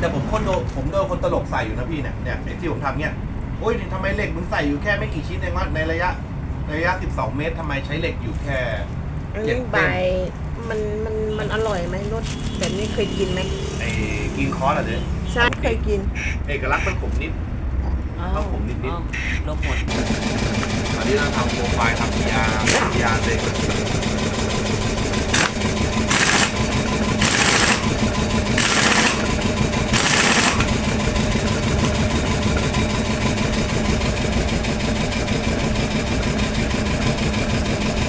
คนตลกใส่อยู่นะพี่เนี่ยเนี่ยไอ้ที่ผมทำเนี่ยโอ้ยนี่ทำไมเหล็กมึงใส่อยู่แค่ไม่กี่ชิ้นเองวะในระยะในระยะ 12 เมตรทำไมใช้เหล็กอยู่แค่อันเจ็ดนี้เส้นใบมันมันมันอร่อยไหมรสแบบนี้เคยกินไหมไอ้กินคอร์สอะเด้ใช่เคยกิน เอกลักษณ์มันขมนิด ต้องผมนิดๆ อ้าวลบหมดตอนนี้เราทำโปรไฟล์ทำยาทำยาเด็ก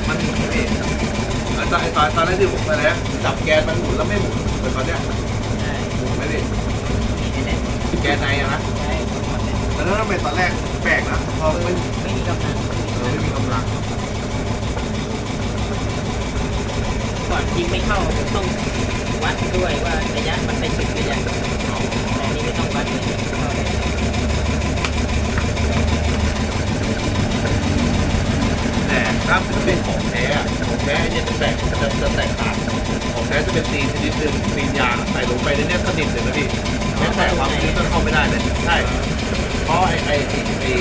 มันหมุนไม่แล้วต อนไอ้ตอนตอนแรกที่ผมไปแล้วจับแกนมันหมุนแล้วไม่หมุนเหมือนตอนเนี้ยใช่หมุนไม่ได้นี่แหละแกนในอะนะใช่หมดเลยแต่ถ้าเป็นตอนแรกแปลกนะพอมันไม่มีกำลังเออไม่มีกำลังก่อนยิงไม่เข้าต้องวัดด้วยว่าระยะมันไปถึงหรือยังแต่อันนี้ไม่ต้องวัดเลยเข้าเลยแต่ถ้าเป็นของแท้อะของ แท้เนี่ยจะแตกจะจะแตกต่างของแท้จะเป็นตีนชนิดหนึ่งตีนยางใส่ลงไปในเนี้ยสนิทเลยนะพี่แม้แต่ความชื้นก็เข้าไม่ได้เลยใช่เพราะไอ้ไอ้ไอ้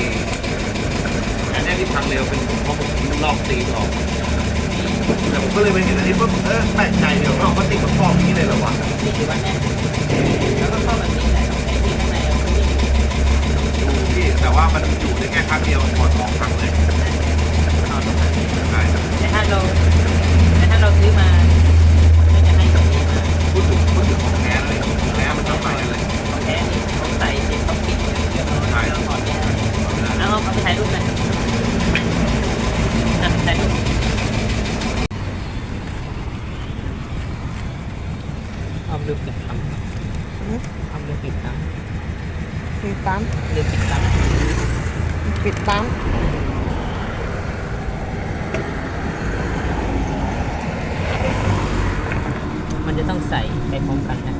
อันเนี้ยที่พังเร็วเป็นเพราะผมลอกตีนออกแต่ผมก็เลยไปเห็นอันนี้ปุ๊บเออแปลกใจเดี๋ยวเราก็ติดกับฟอกนี้เลยเหรอวะนี่ถือว่าแน่นแล้วก็เข้าแบบนี้แหละไอ้ที่ข้างในเอาไปนี่ ดูพี่แต่ว่ามันอยู่ได้แค่ครั้งเดียวถอดออกครั้งเลย เอาตรงนั้น ใช่ แต่ถ้าเราแต่ถ้าเราซื้อมาก็จะให้แบบนี้มา พูดถึงพูดถึงของแท้เลยของแท้มันต้องใส่เลย ของแท้นี่เขาใส่เสร็จเขาปิดเรียบร้อยแล้วถอดแยกเอาเอาไปถ่ายรูปกันอะถ่ายรูปเอารูปปิดตำ หือ เอารูปปิดต ปิดปั๊มำรูปปิดตำปิดปั๊มมันจะต้องใส่ไปพร้อมกันนะ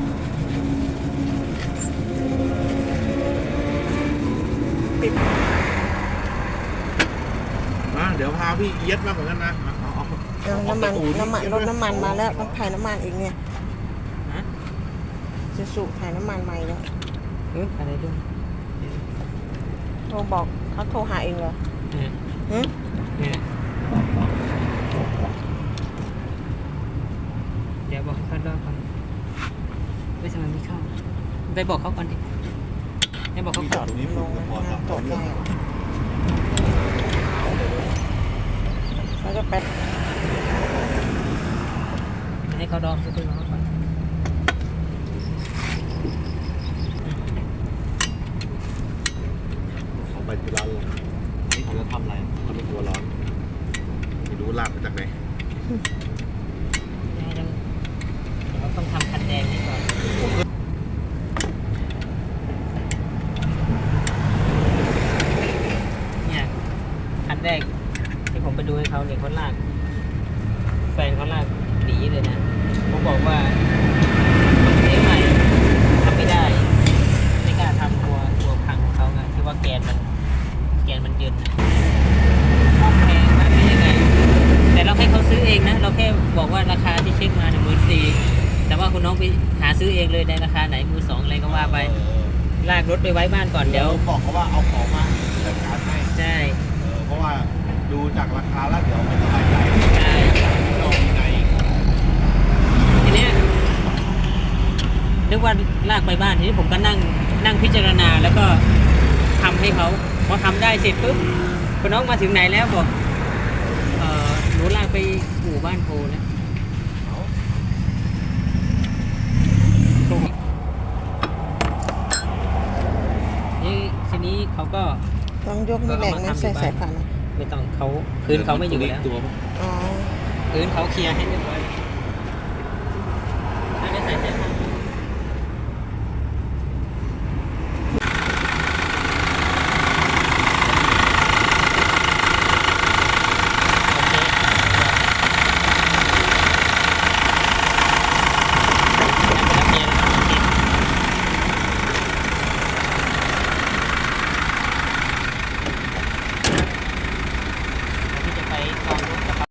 ปิดมาเดี๋ยวพาพี่เย็ดมาเหมือนกันนะเอาเอาเอาน้ำมันน้ำมันรถน้ำมันมาแล้วต้องถ่ายน้ำมันอีกเนี่ยฮะจะสูบถ่ายน้ำมันใหม่แล้ว เอออะไรด้วยโทรบอกเขาโทรหาเองเหรอเนี่ยหือเนี่ยเดี๋ยวบอกเขารอบก่อนไม่ทำไมไม่เข้า ไปบอกเขาก่อนดิให้บอกเขาพี่จก่ออดนตรงนี้ลปุ๊บงพอน้ำตกได้แล้วก็ไปให้เขาดองคุยกับเขาก่อน เขาไปที่ร้านเลยนี่เขาจะทำอะไรเขาไม่กลัวร้อนไม่รู้ ลากมาจากไหนให้ต้องเดี๋ยวเราต้องทำคันแดงนี่ก่อน เนี่ยคันแรกที่ผมไปดูให้เขาเนี่ยเขาลาก แฟนเขาลากหนีเลยนะ ผมบอกว่าเสียใหม่ทำไม่ได้ ไม่กล้าทำตัวตัวพังของเขาไงที่ว่าแกนมัน แกนมันเยินนะแพงมากไม่ยังไง แต่เราให้เขาซื้อเองนะ เราแค่บอกว่าราคาที่เช็คมาหนึ่งหมื่นสี่แต่ว่าคุณน้องไปหา ซื้อเองเลยในราคาไหนมือสองอะไรก็ว่าไปลากรถไปไว้บ้านก่อนเดี๋เดี๋ยยววบอกเขาว่าเอาของมาจัดการให้ใช่เออเพราะว่าดูจากราคาแล้วเดี๋ยวไม่สบายใจใช่เรามีในทีเนี้ยนึกว่าลากไปบ้านทีนี้ผมก็นั่งนั่งพิจารณาแล้วก็ทำให้เขาพอทำได้เสร็จปุ๊บคุณน้องมาถึงไหนแล้วบอกเออหนูลากไปอู่บ้านโพแล้วนี่ทีนี้เขาก็ ต้องยกนี่แหละนะใส่สายผ่านนะไม่ต้องเขาพื้นเขาไม่อยู่แล้วตัวอ๋อ พื้นเขาเคลียร์ให้เรียบร้อยถ้าได้ใส่สายพาน